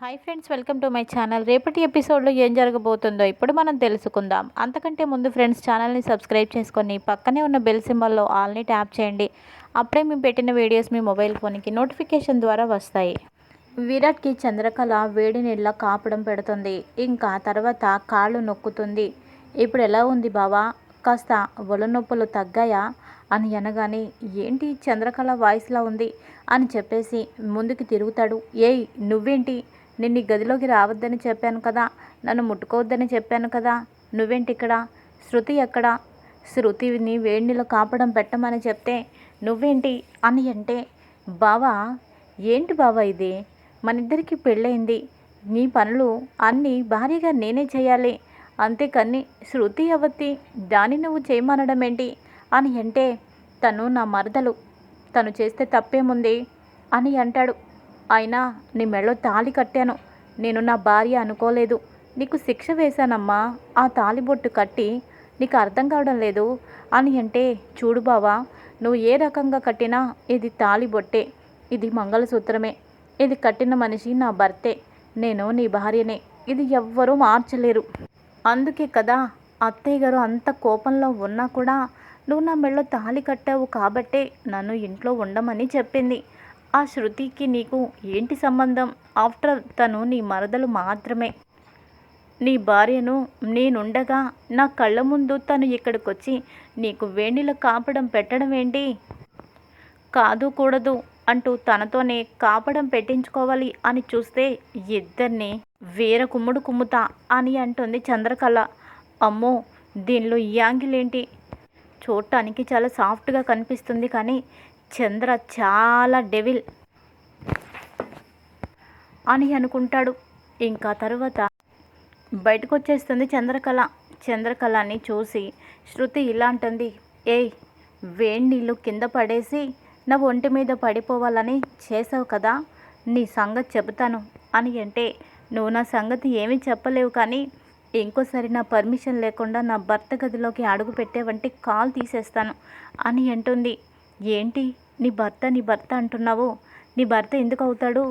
Hi friends welcome to my channel రేపటి ఎపిసోడ్లో ఏం జరగబోతుందో ఇప్పుడు మనం తెలుసుకుందాం. అంతకంటే ముందు ఫ్రెండ్స్ ఛానల్ని సబ్స్క్రైబ్ చేసుకొని పక్కనే ఉన్న బెల్ సింబల్లో ఆల్ని ట్యాప్ చేయండి. అప్పుడే మేము పెట్టిన వీడియోస్ మీ మొబైల్ ఫోన్కి నోటిఫికేషన్ ద్వారా వస్తాయి. విరాట్కి చంద్రకళ వేడి నీళ్ళ కాపడం పెడుతుంది. ఇంకా తర్వాత కాళ్ళు నొక్కుతుంది. ఇప్పుడు ఎలా ఉంది బావా? కాస్త ఒళ్ళు నొప్పులు తగ్గాయా? అని అనగానే ఏంటి చంద్రకళ వాయిస్లా ఉంది? అని చెప్పేసి ముందుకు తిరుగుతాడు. ఏయ్ నువ్వేంటి? నిన్ను ఈ గదిలోకి రావద్దని చెప్పాను కదా. నన్ను ముట్టుకోవద్దని చెప్పాను కదా. నువ్వేంటి ఇక్కడ శృతి ఎక్కడ? శృతిని వేడినీళ్ళు కాపడం పెట్టమని చెప్తే నువ్వేంటి? అని అంటే బావా ఏంటి బావా ఇది? మన ఇద్దరికి పెళ్ళయింది. నీ పనులు అన్నీ భారీగా నేనే చేయాలి. అంతేకాని శృతి అవతి దాన్ని నువ్వు చేయమనడం ఏంటి? అని అంటే తను నా మరదలు. తను చేస్తే తప్పేముంది? అని అంటాడు. అయినా నీ మెడలో తాళి కట్టాను. నేను నా భార్య అనుకోలేదు. నీకు శిక్ష వేశానమ్మా. ఆ తాళిబొట్టు కట్టి నీకు అర్థం కావడం లేదు. అని అంటే చూడు బావా నువ్వు ఏ రకంగా కట్టినా ఇది తాళిబొట్టే ఇది మంగళసూత్రమే. ఇది కట్టిన మనిషి నా భర్తే. నేను నీ భార్యనే. ఇది ఎవ్వరూ మార్చలేరు. అందుకే కదా అత్తయ్య గారు అంత కోపంలో ఉన్నా కూడా నువ్వు నా మెళ్ళో తాళి కట్టావు కాబట్టే నన్ను ఇంట్లో ఉండమని చెప్పింది. ఆ శృతికి నీకు ఏంటి సంబంధం? ఆఫ్టర్ తను నీ మరదలు మాత్రమే. నీ భార్యను నేనుండగా నా కళ్ళ ముందు తను ఇక్కడికొచ్చి నీకు వేణిల కాపడం పెట్టడం ఏంటి? కాదు కూడదు అంటూ తనతోనే కాపడం పెట్టించుకోవాలి అని చూస్తే ఇద్దరిని వేర కుమ్ముడు కుమ్ముతా అని అంటుంది చంద్రకళ. అమ్మో దీనిలో ఈ యాంగిల్ ఏంటి? చూడటానికి చాలా సాఫ్ట్గా కనిపిస్తుంది కానీ చంద్ర చాలా డెవిల్. అని అనుకుంటాడు. ఇంకా తరువాత బయటకు వచ్చేస్తుంది చంద్రకళ. చంద్రకళని చూసి శృతి ఇలా అంటుంది ఏయ్ వేడి నీళ్ళు కింద పడేసి నా ఒంటి మీద పడిపోవాలని చేసావు కదా? నీ సంగతి చెబుతాను. అని అంటే నువ్వు నా సంగతి ఏమీ చెప్పలేవు కానీ ఇంకోసారి నా పర్మిషన్ లేకుండా నా భర్త గదిలోకి అడుగు పెట్టేవంటే కాల్ తీసేస్తాను. అని అంటుంది. ఏంటి? నీ భర్త నీ భర్త అంటున్నావు. నీ భర్త ఎందుకు అవుతాడు?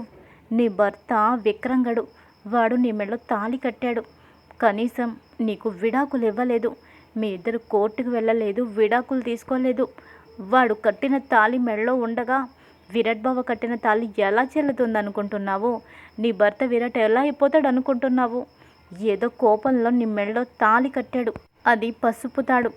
నీ భర్త విక్రంగడు. వాడు నీ మెడలో తాళి కట్టాడు. కనీసం నీకు విడాకులు ఇవ్వలేదు. మీ ఇద్దరు కోర్టుకు వెళ్ళలేదు విడాకులు తీసుకోలేదు. వాడు కట్టిన తాళి మెడలో ఉండగా విరాట్ బావ కట్టిన తాళి ఎలా చెల్లుతుంది అనుకుంటున్నావు నీ భర్త విరాట్ ఎలా అయిపోతాడు అనుకుంటున్నావు ఏదో కోపంలో నీ మెడలో తాళి కట్టాడు. అది పసుపు తాడు.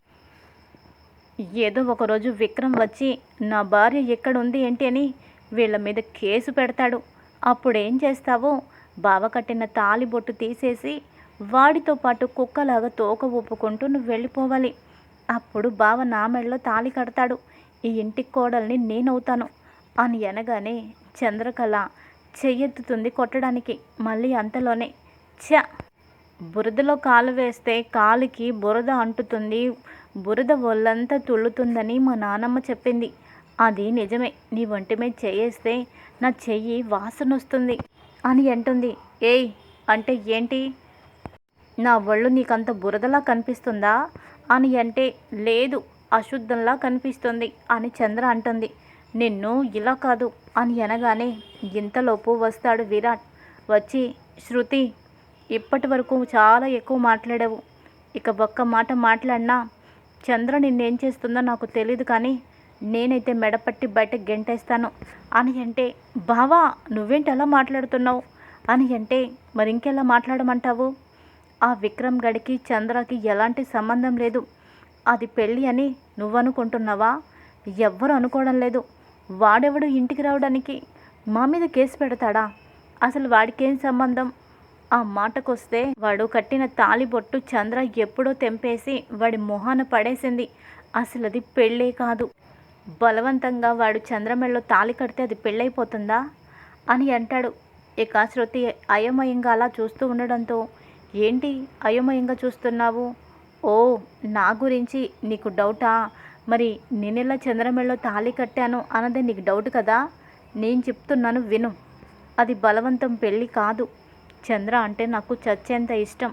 ఏదో ఒకరోజు విక్రమ్ వచ్చి నా భార్య ఎక్కడుంది ఏంటి? అని వీళ్ళ మీద కేసు పెడతాడు. అప్పుడేం చేస్తావో? బావ కట్టిన తాళి బొట్టు తీసేసి వాడితో పాటు కుక్కలాగా తోక ఒప్పుకుంటూ నువ్వు వెళ్ళిపోవాలి. అప్పుడు బావ నా మెడలో తాళి కడతాడు. ఈ ఇంటి కోడల్ని నేనవుతాను అని అనగానే చంద్రకళ చెయ్యెత్తుతుంది కొట్టడానికి మళ్ళీ అంతలోనే ఛ! బురదలో కాలు వేస్తే కాలుకి బురద అంటుతుంది. బురద ఒళ్ళంతా తుళ్ళుతుందని మా నానమ్మ చెప్పింది. అది నిజమే నీ ఒంటి మీద చేయేస్తే నా చెయ్యి వాసన వస్తుంది అని అంటుంది. ఏయ్ అంటే ఏంటి? నా ఒళ్ళు నీకంత బురదలా కనిపిస్తుందా? అని అంటే లేదు అశుద్ధంలా కనిపిస్తుంది అని చంద్ర అంటుంది. నిన్ను ఇలా కాదు అని అనగానే ఇంతలోపు వస్తాడు విరాట్. వచ్చి శృతి ఇప్పటి వరకు చాలా ఎక్కువ మాట్లాడావు. ఇక ఒక్క మాట మాట్లాడినా చంద్ర నిన్నేం చేస్తుందో నాకు తెలియదు కానీ నేనైతే మెడపట్టి బయట గెంటేస్తాను. అని అంటే బావా నువ్వేంటి అలా మాట్లాడుతున్నావు? అని అంటే మరి ఇంకెలా మాట్లాడమంటావు? ఆ విక్రమ్ గడికి చంద్రకి ఎలాంటి సంబంధం లేదు. అది పెళ్ళి అని నువ్వనుకుంటున్నావా? ఎవ్వరు అనుకోవడం లేదు. వాడెవడు ఇంటికి రావడానికి? మా మీద కేసు పెడతాడా? అసలు వాడికేం సంబంధం? ఆ మాటకొస్తే వాడు కట్టిన తాలిబొట్టు చంద్ర ఎప్పుడో తెంపేసి వాడి మొహాన పడేసింది. అసలు అది పెళ్ళే కాదు. బలవంతంగా వాడు చంద్రమెళ్ళలో తాళి కడితే అది పెళ్ళైపోతుందా? అని అంటాడు. ఇక శృతి అయోమయంగా అలా చూస్తూ ఉండడంతో ఏంటి అయోమయంగా చూస్తున్నావు? ఓ నా గురించి నీకు డౌటా? మరి నేనెలా చంద్రమెళ్ళలో తాళి కట్టాను అన్నదే నీకు డౌట్ కదా? నేను చెప్తున్నాను విను. అది బలవంతం పెళ్ళి కాదు. చంద్ర అంటే నాకు చచ్చేంత ఇష్టం.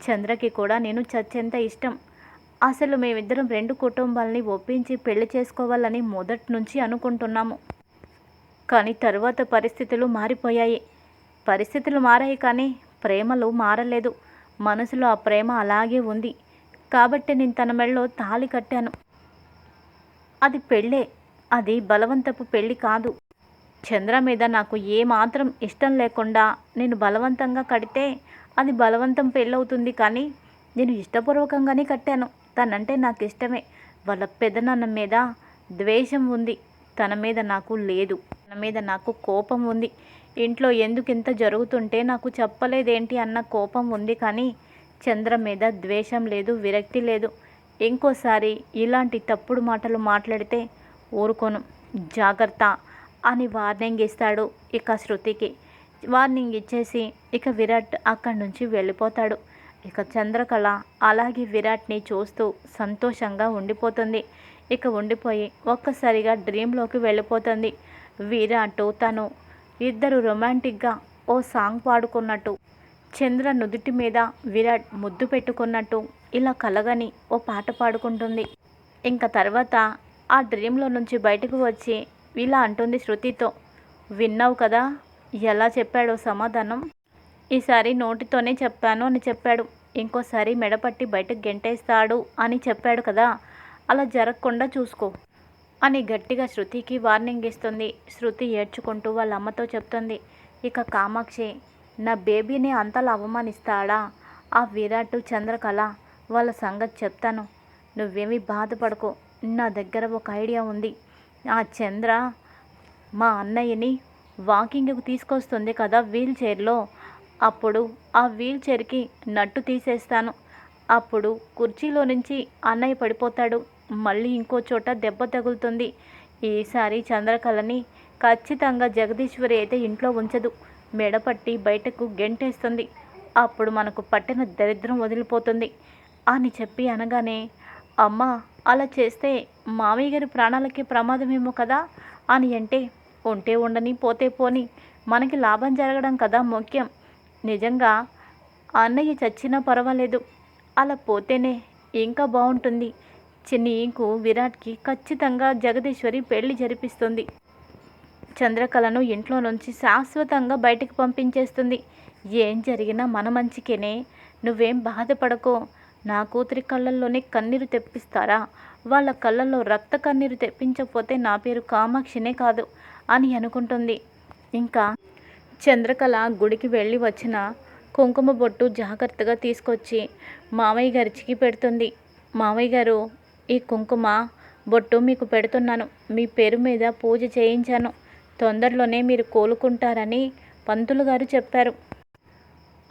చంద్రకి కూడా నేను చచ్చేంత ఇష్టం. అసలు మేమిద్దరం రెండు కుటుంబాలని ఒప్పించి పెళ్ళి చేసుకోవాలని మొదటి నుంచి అనుకుంటున్నాము. కానీ తరువాత పరిస్థితులు మారిపోయాయి. పరిస్థితులు మారాయి కానీ ప్రేమలు మారలేదు. మనసులో ఆ ప్రేమ అలాగే ఉంది. కాబట్టి నేను తన మెడలో తాళి కట్టాను. అది పెళ్ళే. అది బలవంతపు పెళ్ళి కాదు. చంద్ర మీద నాకు ఏమాత్రం ఇష్టం లేకుండా నేను బలవంతంగా కడితే అది బలవంతం పెళ్ళవుతుంది కానీ నేను ఇష్టపూర్వకంగానే కట్టాను. తనంటే నాకు ఇష్టమే. వాళ్ళ పెదనాన్న మీద ద్వేషం ఉంది. తన మీద నాకు లేదు. తన మీద నాకు కోపం ఉంది. ఇంట్లో ఎందుకు ఇంత జరుగుతుంటే నాకు చెప్పలేదేంటి అన్న కోపం ఉంది కానీ చంద్ర మీద ద్వేషం లేదు విరక్తి లేదు. ఇంకోసారి ఇలాంటి తప్పుడు మాటలు మాట్లాడితే ఊరుకోను. జాగ్రత్త. అని వార్నింగ్ ఇస్తాడు ఇక శృతికి. వార్నింగ్ ఇచ్చేసి ఇక విరాట్ అక్కడి నుంచి వెళ్ళిపోతాడు. ఇక చంద్రకళ అలాగే విరాట్ని చూస్తూ సంతోషంగా ఉండిపోతుంది. ఇక ఉండిపోయి ఒక్కసారిగా డ్రీమ్లోకి వెళ్ళిపోతుంది. విరాట్ తను ఇద్దరు రొమాంటిక్గా ఓ సాంగ్ పాడుకున్నట్టు చంద్ర నుదుటి మీద విరాట్ ముద్దు పెట్టుకున్నట్టు ఇలా కలగని ఓ పాట పాడుకుంటుంది. ఇంకా తర్వాత ఆ డ్రీంలో నుంచి బయటకు వచ్చి ఇలా అంటుంది శృతితో. విన్నావు కదా ఎలా చెప్పాడో సమాధానం? ఈసారి నోటితోనే చెప్పాను అని చెప్పాడు. ఇంకోసారి మెడపట్టి బయటకు గెంటేస్తాడు అని చెప్పాడు కదా అలా జరగకుండా చూసుకో అని గట్టిగా శృతికి వార్నింగ్ ఇస్తుంది. శృతి ఏడ్చుకుంటూ వాళ్ళ అమ్మతో చెప్తుంది. ఇక కామాక్షి నా బేబీని అంతలా అవమానిస్తాడా? ఆ విరాట్ చంద్రకళ వాళ్ళ సంగతి చెప్తాను. నువ్వేమీ బాధపడకు. నా దగ్గర ఒక ఐడియా ఉంది. ఆ చంద్ర మా అన్నయ్యని వాకింగ్కి తీసుకొస్తుంది కదా వీల్ చైర్లో. అప్పుడు ఆ వీల్ చైర్కి నట్టు తీసేస్తాను. అప్పుడు కుర్చీలో నుంచి అన్నయ్య పడిపోతాడు. మళ్ళీ ఇంకో చోట దెబ్బ తగులుతుంది. ఈసారి చంద్రకళని ఖచ్చితంగా జగదీశ్వరి అయితే ఇంట్లో ఉంచదు. మెడపట్టి బయటకు గెంటేస్తుంది. అప్పుడు మనకు పట్టిన దరిద్రం వదిలిపోతుంది. అని చెప్పి అనగానే అమ్మ అలా చేస్తే మామయ్య గారి ప్రాణాలకి ప్రమాదమేమో కదా అని అంటే ఉంటే ఉండని పోతే పోని మనకి లాభం జరగడం కదా ముఖ్యం. నిజంగా అన్నయ్య చచ్చినా పర్వాలేదు. అలా పోతేనే ఇంకా బాగుంటుంది. నీకు విరాట్కి ఖచ్చితంగా జగదీశ్వరి పెళ్ళి జరిపిస్తుంది. చంద్రకళను ఇంట్లో నుంచి శాశ్వతంగా బయటికి పంపించేస్తుంది. ఏం జరిగినా మన మంచికేనే. నువ్వేం బాధపడకో. నా కూతురి కళ్ళల్లోనే కన్నీరు తెప్పిస్తారా? వాళ్ళ కళ్ళల్లో రక్త కన్నీరు తెప్పించకపోతే నా పేరు కామాక్షినే కాదు అని అనుకుంటుంది. ఇంకా చంద్రకళ గుడికి వెళ్ళి వచ్చిన కుంకుమ బొట్టు జాగ్రత్తగా తీసుకొచ్చి మామయ్య గారికి పెడుతుంది. మామయ్య గారు ఈ కుంకుమ బొట్టు మీకు పెడుతున్నాను. మీ పేరు మీద పూజ చేయించాను. తొందరలోనే మీరు కోలుకుంటారని పంతులు గారు చెప్పారు.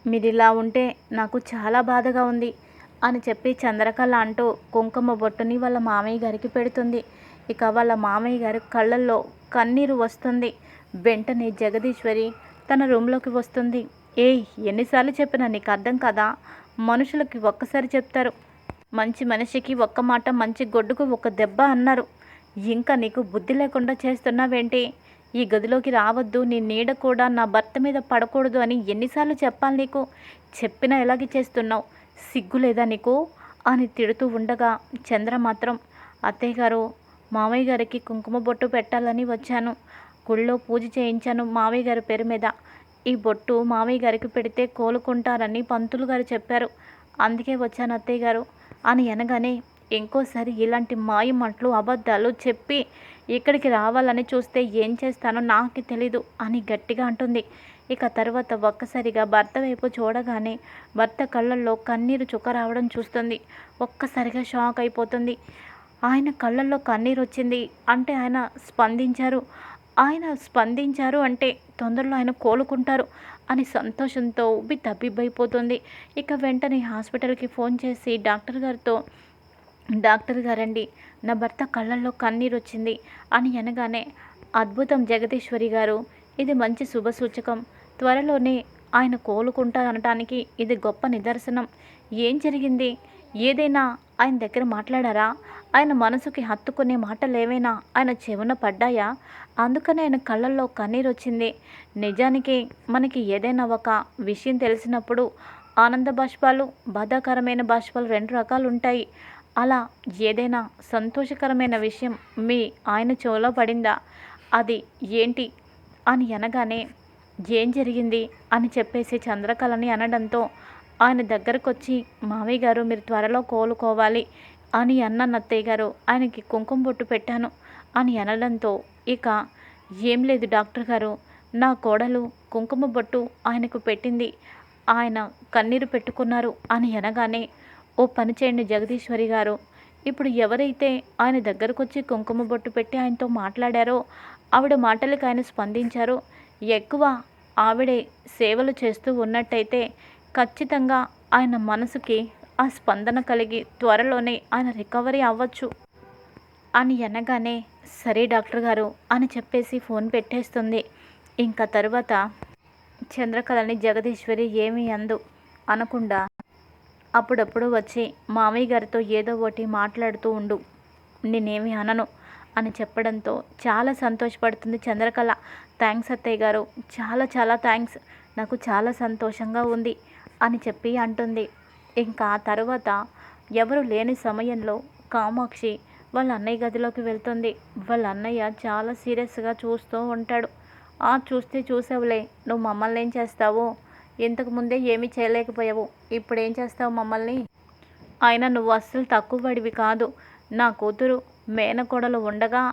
మీరు ఇలా ఉంటే నాకు చాలా బాధగా ఉంది. అని చెప్పి చంద్రకళ అంటూ కుంకుమ బొట్టుని వాళ్ళ మామయ్య గారికి పెడుతుంది. ఇక వాళ్ళ మామయ్య గారి కళ్ళల్లో కన్నీరు వస్తుంది. వెంటనే జగదీశ్వరి తన రూమ్లోకి వస్తుంది. ఏయ్ ఎన్నిసార్లు చెప్పినా నీకు అర్థం కదా? మనుషులకి ఒక్కసారి చెప్తారు. మంచి మనిషికి ఒక్క మాట మంచి గొడ్డుకు ఒక దెబ్బ అన్నారు. ఇంకా నీకు బుద్ధి లేకుండా చేస్తున్నావేంటి? ఈ గదిలోకి రావద్దు నీ నీడ కూడా నా భర్త మీద పడకూడదు అని ఎన్నిసార్లు చెప్పాలి నీకు? చెప్పినా ఎలాగే చేస్తున్నావు? సిగ్గు లేదా నీకు? అని తిడుతూ ఉండగా చంద్ర మాత్రం అత్తయ్య గారు మామయ్య గారికి కుంకుమ బొట్టు పెట్టాలని వచ్చాను. గుళ్ళో పూజ చేయించాను మామయ్య గారి పేరు మీద. ఈ బొట్టు మామయ్య గారికి పెడితే కోలుకుంటారని పంతులు గారు చెప్పారు. అందుకే వచ్చాను అత్తయ్య గారు అని అనగానే ఇంకోసారి ఇలాంటి మాయమంట్లు అబద్ధాలు చెప్పి ఇక్కడికి రావాలని చూస్తే ఏం చేస్తానో నాకు తెలీదు అని గట్టిగా అంటుంది. ఇక తర్వాత ఒక్కసారిగా భర్త వైపు చూడగానే భర్త కళ్ళల్లో కన్నీరు చుక్క రావడం చూస్తుంది. ఒక్కసారిగా షాక్ అయిపోతుంది. ఆయన కళ్ళల్లో కన్నీరు వచ్చింది అంటే ఆయన స్పందించారు. ఆయన స్పందించారు అంటే తొందరలో ఆయన కోలుకుంటారు అని సంతోషంతో ఉబ్బి తబ్బిబ్బైపోతుంది. ఇక వెంటనే హాస్పిటల్కి ఫోన్ చేసి డాక్టర్ గారితో డాక్టర్ గారండి నా భర్త కళ్ళల్లో కన్నీరు వచ్చింది అని అనగానే అద్భుతం జగదీశ్వరి గారు ఇది మంచి శుభ సూచకం. త్వరలోనే ఆయన కోలుకుంటారనటానికి ఇది గొప్ప నిదర్శనం. ఏం జరిగింది? ఏదైనా ఆయన దగ్గర మాట్లాడారా? ఆయన మనసుకి హత్తుకునే మాటలు ఆయన చెవున పడ్డాయా? అందుకనే ఆయన కళ్ళల్లో కన్నీరు వచ్చింది. నిజానికి మనకి ఏదైనా ఒక విషయం తెలిసినప్పుడు ఆనంద బాష్పాలు బాధాకరమైన బాష్పాలు రెండు రకాలు ఉంటాయి అలా ఏదైనా సంతోషకరమైన విషయం మీ ఆయన చెవులో పడిందా? అది ఏంటి? అని అనగానే ఏం జరిగింది? అని చెప్పేసి చంద్రకళని అనడంతో ఆయన దగ్గరకు వచ్చి మావయ్య గారు మీరు త్వరలో కోలుకోవాలి అని అన్న నత్తయ్య గారు ఆయనకి కుంకుమ బొట్టు పెట్టాను అని అనడంతో ఇక ఏం లేదు డాక్టర్ గారు నా కోడలు కుంకుమ బొట్టు ఆయనకు పెట్టింది. ఆయన కన్నీరు పెట్టుకున్నారు అని అనగానే ఓ పని చేయండి జగదీశ్వరి గారు. ఇప్పుడు ఎవరైతే ఆయన దగ్గరకు వచ్చి కుంకుమ బొట్టు పెట్టి ఆయనతో మాట్లాడారో ఆవిడ మాటలకు ఆయన స్పందించారు. ఎక్కువ ఆవిడే సేవలు చేస్తూ ఉన్నట్టయితే ఖచ్చితంగా ఆయన మనసుకి ఆ స్పందన కలిగి త్వరలోనే ఆయన రికవరీ అవ్వచ్చు. అని అనగానే సరే డాక్టర్ గారు అని చెప్పేసి ఫోన్ పెట్టేస్తుంది. ఇంకా తర్వాత చంద్రకళని జగదీశ్వరి ఏమీ అందు అనకుండా అప్పుడప్పుడు వచ్చి మామయ్య గారితో ఏదో ఒకటి మాట్లాడుతూ ఉండు. నేనేమి అనను. అని చెప్పడంతో చాలా సంతోషపడుతుంది చంద్రకళ. థ్యాంక్స్ అత్తయ్య గారు. చాలా చాలా థ్యాంక్స్ నాకు చాలా సంతోషంగా ఉంది అని చెప్పి అంటుంది. ఇంకా తర్వాత ఎవరు లేని సమయంలో కామాక్షి వాళ్ళ అన్నయ్య గదిలోకి వెళ్తుంది. వాళ్ళ అన్నయ్య చాలా సీరియస్గా చూస్తూ ఉంటాడు. ఆ చూస్తే చూసావులే. నువ్వు మమ్మల్ని ఏం చేస్తావు? ఇంతకు ముందే ఏమీ చేయలేకపోయావు. ఇప్పుడు ఏం చేస్తావు మమ్మల్ని? అయినా నువ్వు అస్సలు తక్కువ పడివి కాదు. నా కూతురు మేనకోడలు ఉండగా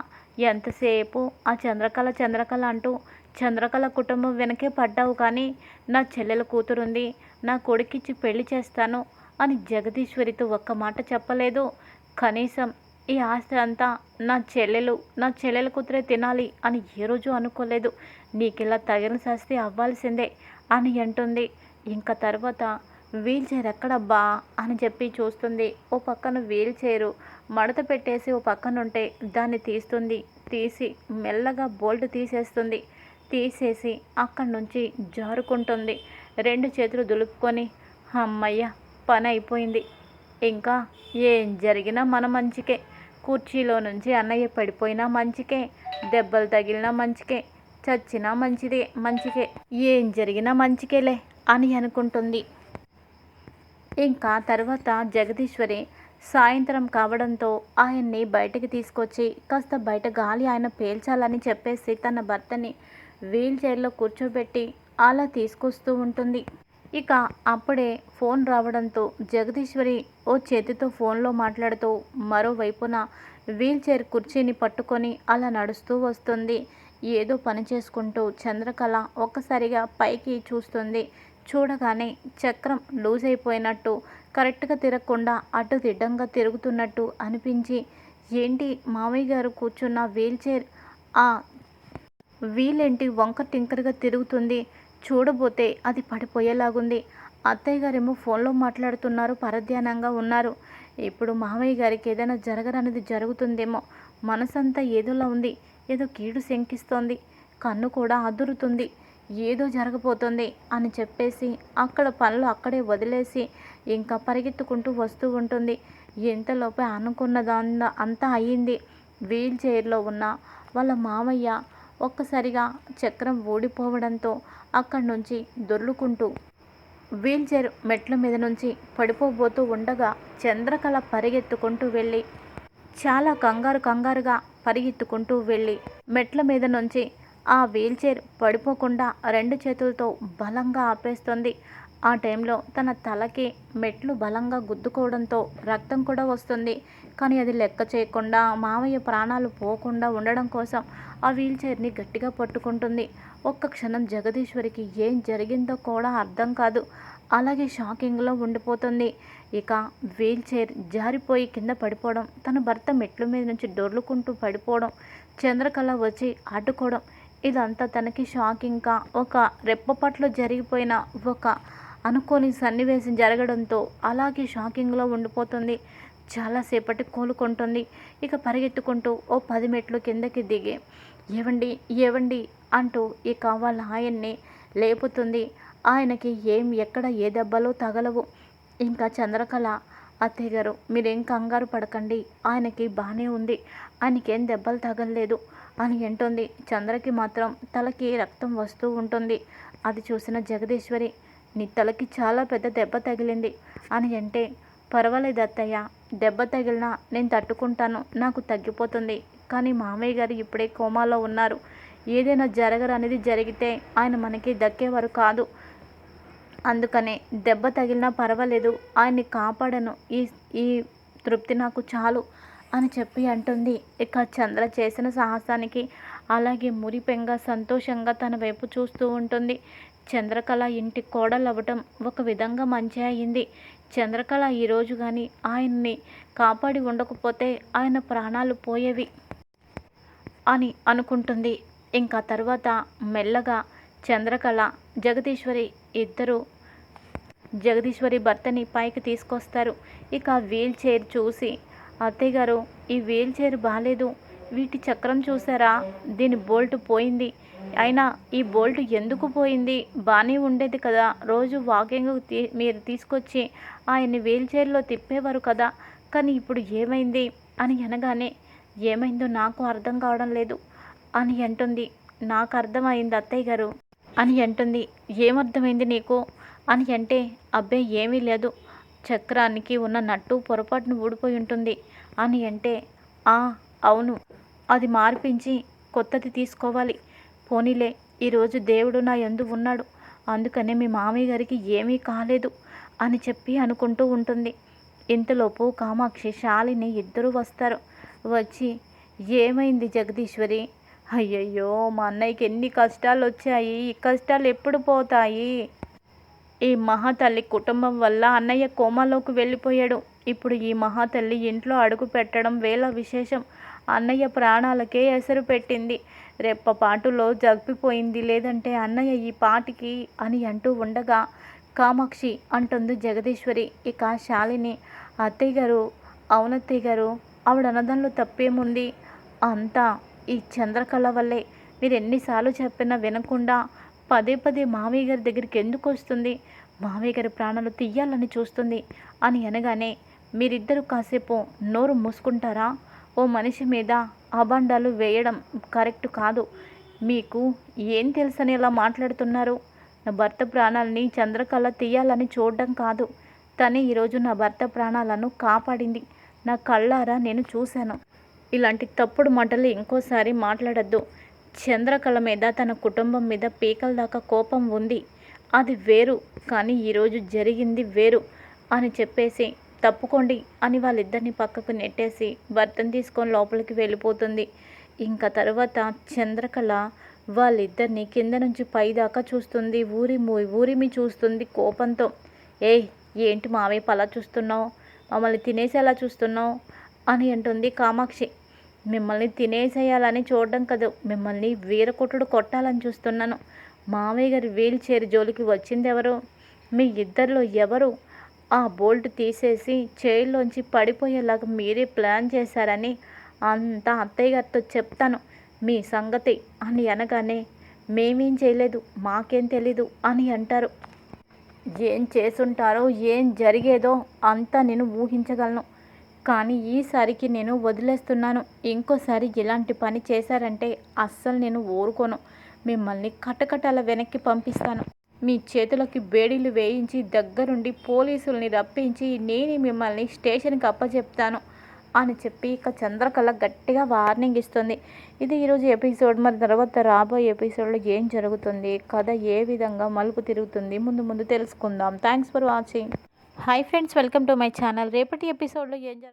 ఎంతసేపు? ఆ చంద్రకళ చంద్రకళ అంటూ చంద్రకళ కుటుంబం వెనకే పడ్డావు కానీ నా చెల్లెల కూతురుంది. నా కొడుకిచ్చి పెళ్ళి చేస్తాను అని జగదీశ్వరితో ఒక్క మాట చెప్పలేదు. కనీసం ఈ ఆస్తి అంతా నా చెల్లెలు నా చెల్లెల కూతురే తినాలి అని ఏ రోజు అనుకోలేదు. నీకిలా తగిన శాస్తి అవ్వాల్సిందే అని అంటుంది. ఇంకా తర్వాత వీల్ చైర్ ఎక్కడబ్బా అని చెప్పి చూస్తుంది. ఓ పక్కన వీల్ చైరు మడత పెట్టేసి ఓ పక్కన ఉంటే దాన్ని తీస్తుంది. తీసి మెల్లగా బోల్ట్ తీసేస్తుంది. తీసేసి అక్కడి నుంచి జారుకుంటుంది. రెండు చేతులు దులుపుకొని అమ్మయ్య పని అయిపోయింది ఇంకా ఏం జరిగినా మన మంచికే. కుర్చీలో నుంచి అన్నయ్య పడిపోయినా మంచికే. దెబ్బలు తగిలినా మంచికే. చచ్చినా మంచిదే మంచికే. ఏం జరిగినా మంచికేలే అని అనుకుంటుంది. ఇంకా తర్వాత జగదీశ్వరి సాయంత్రం కావడంతో ఆయన్ని బయటకి తీసుకొచ్చి కాస్త బయట గాలి ఆయన పేల్చాలని చెప్పేసి తన భర్తని వీల్ చైర్లో కూర్చోబెట్టి అలా తీసుకొస్తూ ఉంటుంది. ఇక అప్పుడే ఫోన్ రావడంతో జగదీశ్వరి ఓ చేతితో ఫోన్లో మాట్లాడుతూ మరోవైపున వీల్ చైర్ కుర్చీని పట్టుకొని అలా నడుస్తూ వస్తుంది. ఏదో పని చేసుకుంటూ చంద్రకళ ఒక్కసారిగా పైకి చూస్తుంది. చూడగానే చక్రం లూజ్ అయిపోయినట్టు కరెక్ట్గా తిరగకుండా అటు దిడ్డంగా తిరుగుతున్నట్టు అనిపించి ఏంటి మామయ్య గారు కూర్చున్న వీల్ చైర్? ఆ వీలేంటి వంక టింకర్గా తిరుగుతుంది? చూడబోతే అది పడిపోయేలాగుంది. అత్తయ్య గారేమో ఫోన్లో మాట్లాడుతున్నారు పరధ్యానంగా ఉన్నారు. ఇప్పుడు మామయ్య గారికి ఏదైనా జరగరనేది జరుగుతుందేమో మనసంతా ఏదోలా ఉంది ఏదో కీడు శంకిస్తోంది కన్ను కూడా అదురుతుంది. ఏదో జరగబోతుంది అని చెప్పేసి అక్కడ పనులు అక్కడే వదిలేసి ఇంకా పరిగెత్తుకుంటూ వస్తూ ఉంటుంది. ఎంతలోపే అనుకున్నదంతా అంతా అయ్యింది. వీల్ చైర్లో ఉన్న వాళ్ళ మామయ్య ఒక్కసారిగా చక్రం ఊడిపోవడంతో అక్కడి నుంచి దొర్లుకుంటూ వీల్ చైర్ మెట్ల మీద నుంచి పడిపోబోతూ ఉండగా చంద్రకళ పరిగెత్తుకుంటూ వెళ్ళి చాలా కంగారు కంగారుగా పరిగెత్తుకుంటూ వెళ్ళి మెట్ల మీద నుంచి ఆ వీల్ చైర్ పడిపోకుండా రెండు చేతులతో బలంగా ఆపేస్తుంది. ఆ టైంలో తన తలకి మెట్లు బలంగా గుద్దుకోవడంతో రక్తం కూడా వస్తుంది. కానీ అది లెక్క చేయకుండా మామయ్య ప్రాణాలు పోకుండా ఉండడం కోసం ఆ వీల్ చైర్ని గట్టిగా పట్టుకుంటుంది. ఒక్క క్షణం జగదీశ్వరికి ఏం జరిగిందో కూడా అర్థం కాదు. అలాగే షాకింగ్లో ఉండిపోతుంది. ఇక వీల్ చైర్ జారిపోయి కింద పడిపోవడం తన భర్త మెట్ల మీద నుంచి డొర్లుకుంటూ పడిపోవడం చంద్రకళ వచ్చి అడ్డుకోవడం ఇదంతా తనకి షాకింగ్గా ఒక రెప్పపట్లో జరిగిపోయిన ఒక అనుకోని సన్నివేశం జరగడంతో అలాగే షాకింగ్లో ఉండిపోతుంది. చాలాసేపటి కోలుకుంటుంది. ఇక పరిగెత్తుకుంటూ ఓ పది మెట్లు కిందకి దిగి ఏవండి ఏవండి అంటూ ఇక వాళ్ళ ఆయన్ని లేపుతుంది. ఆయనకి ఏం ఎక్కడ ఏ దెబ్బలో తగలవు. ఇంకా చంద్రకళ అత్తయ్య గారు మీరేం కంగారు పడకండి. ఆయనకి బాగానే ఉంది. ఆయనకేం దెబ్బలు తగలలేదు. అని అంటుంది. చంద్రకి మాత్రం తలకి రక్తం వస్తూ ఉంటుంది. అది చూసిన జగదీశ్వరి నీ తలకి చాలా పెద్ద దెబ్బ తగిలింది అని అంటే పర్వాలేదు అత్తయ్య దెబ్బ తగిలినా నేను తట్టుకుంటాను నాకు తగ్గిపోతుంది. కానీ మామయ్య గారు ఇప్పుడే కోమాలో ఉన్నారు. ఏదైనా జరగరనేది జరిగితే ఆయన మనకి దక్కేవారు కాదు. అందుకనే దెబ్బ తగిలినా పర్వాలేదు ఆయన్ని కాపాడను. ఈ ఈ తృప్తి నాకు చాలు. అని చెప్పి అంటుంది. ఇక చంద్ర చేసిన సాహసానికి అలాగే మురిపెంగా సంతోషంగా తన వైపు చూస్తూ ఉంటుంది. చంద్రకళ ఇంటి కోడలవ్వటం ఒక విధంగా మంచి అయింది. చంద్రకళ ఈరోజు కానీ ఆయన్ని కాపాడి ఉండకపోతే ఆయన ప్రాణాలు పోయేవి అని అనుకుంటుంది. ఇంకా తర్వాత మెల్లగా చంద్రకళ జగదీశ్వరి ఇద్దరు జగదీశ్వరి భర్తని పైకి తీసుకొస్తారు. ఇక వీల్ చైర్ చూసి అత్తయ్య గారు ఈ వీల్ చైర్ బాగాలేదు వీటి చక్రం చూసారా? దీని బోల్ట్ పోయింది. అయినా ఈ బోల్ట్ ఎందుకు పోయింది? బాగానే ఉండేది కదా. రోజు వాకింగ్ తీ మీరు తీసుకొచ్చి ఆయన్ని వీల్ చైర్లో తిప్పేవారు కదా. కానీ ఇప్పుడు ఏమైంది? అని అనగానే ఏమైందో నాకు అర్థం కావడం లేదు. అని అంటుంది. నాకు అర్థమైంది అత్తయ్య గారు. అని అంటుంది. ఏమర్థమైంది నీకు? అని అంటే అబ్బే ఏమీ లేదు. చక్రానికి ఉన్న నట్టు పొరపాటును ఊడిపోయి ఉంటుంది. అని అంటే ఆ అవును. అది మార్పించి కొత్తది తీసుకోవాలి. పోనీలే ఈరోజు దేవుడు నా ఎందు ఉన్నాడు. అందుకనే మీ మామయ్య గారికి ఏమీ కాలేదు అని చెప్పి అనుకుంటూ ఉంటుంది. ఇంతలోపు కామాక్షి శాలిని ఇద్దరు వస్తారు. వచ్చి ఏమైంది జగదీశ్వరి? అయ్యయ్యో మా అన్నయ్యకి ఎన్ని కష్టాలు వచ్చాయి ఈ కష్టాలు ఎప్పుడు పోతాయి? ఈ మహాతల్లి కుటుంబం వల్ల అన్నయ్య కోమాలోకి వెళ్ళిపోయాడు. ఇప్పుడు ఈ మహాతల్లి ఇంట్లో అడుగు పెట్టడం వేల విశేషం. అన్నయ్య ప్రాణాలకే ఎసరు పెట్టింది. రెప్పపాటులో జగ్పిపోయింది లేదంటే అన్నయ్య ఈ పాటికి అని అంటూ ఉండగా కామాక్షి అంటుంది జగదీశ్వరి. ఇక శాలిని అత్తయ్య గారు అవునత్తయ్య గారు ఆవిడ అనదంలో తప్పేముంది? అంతా ఈ చంద్రకళ వల్లే. మీరు ఎన్నిసార్లు చెప్పినా వినకుండా పదే పదే మామయ్య గారి దగ్గరికి ఎందుకు వస్తుంది? మామయ్య గారి ప్రాణాలు తీయాలని చూస్తుంది అని అనగానే మీరిద్దరూ కాసేపు నోరు మూసుకుంటారా? ఓ మనిషి మీద అబండాలు వేయడం కరెక్ట్ కాదు. మీకు ఏం తెలుసని ఇలా మాట్లాడుతున్నారు? నా భర్త ప్రాణాలని చంద్రకళ తీయాలని చూడడం కాదు. తనే ఈరోజు నా భర్త ప్రాణాలను కాపాడింది. నా కళ్ళారా నేను చూశాను. ఇలాంటి తప్పుడు మాటలు ఇంకోసారి మాట్లాడద్దు. చంద్రకళ మీద తన కుటుంబం మీద పీకల దాకా కోపం ఉంది. అది వేరు కానీ ఈరోజు జరిగింది వేరు అని చెప్పేసి తప్పుకోండి అని వాళ్ళిద్దరిని పక్కకు నెట్టేసి భర్తను తీసుకొని లోపలికి వెళ్ళిపోతుంది. ఇంకా తర్వాత చంద్రకళ వాళ్ళిద్దరిని కింద నుంచి పైదాకా చూస్తుంది. ఊరి ఊరిమి చూస్తుంది కోపంతో. ఏయ్ ఏంటి మావే పలా చూస్తున్నావు? మమ్మల్ని తినేసి ఎలా చూస్తున్నావు? అని అంటుంది కామాక్షి. మిమ్మల్ని తినేసేయాలని చూడడం కదా. మిమ్మల్ని వీరకుటుడు కొట్టాలని చూస్తున్నాను. మామయ్య గారి వీల్ చైర్ జోలికి వచ్చింది ఎవరు మీ ఇద్దరిలో ఎవరు? ఆ బోల్ట్ తీసేసి చైర్లోంచి పడిపోయేలాగా మీరే ప్లాన్ చేశారని అంతా అత్తయ్య గారితో చెప్తాను. మీ సంగతి అని అనగానే మేమేం చేయలేదు మాకేం తెలీదు అని అంటారు. ఏం చేసుంటారో ఏం జరిగేదో అంతా నేను ఊహించగలను. కానీ ఈసారికి నేను వదిలేస్తున్నాను. ఇంకోసారి ఇలాంటి పని చేశారంటే అస్సలు నేను ఊరుకోను. మిమ్మల్ని కటకటాల వెనక్కి పంపిస్తాను. మీ చేతులకి బేడీలు వేయించి దగ్గరుండి పోలీసుల్ని రప్పించి నేను మిమ్మల్ని స్టేషన్కి అప్పచెప్తాను అని చెప్పి ఇక చంద్రకళ గట్టిగా వార్నింగ్ ఇస్తుంది. ఇది ఈరోజు ఎపిసోడ్. మరి తర్వాత రాబోయే ఎపిసోడ్లో ఏం జరుగుతుంది? కథ ఏ విధంగా మలుపు తిరుగుతుంది? ముందు ముందు తెలుసుకుందాం. Thanks for watching. Hi friends welcome to my channel. రేపటి ఎపిసోడ్లో ఏం జరుగుతుంది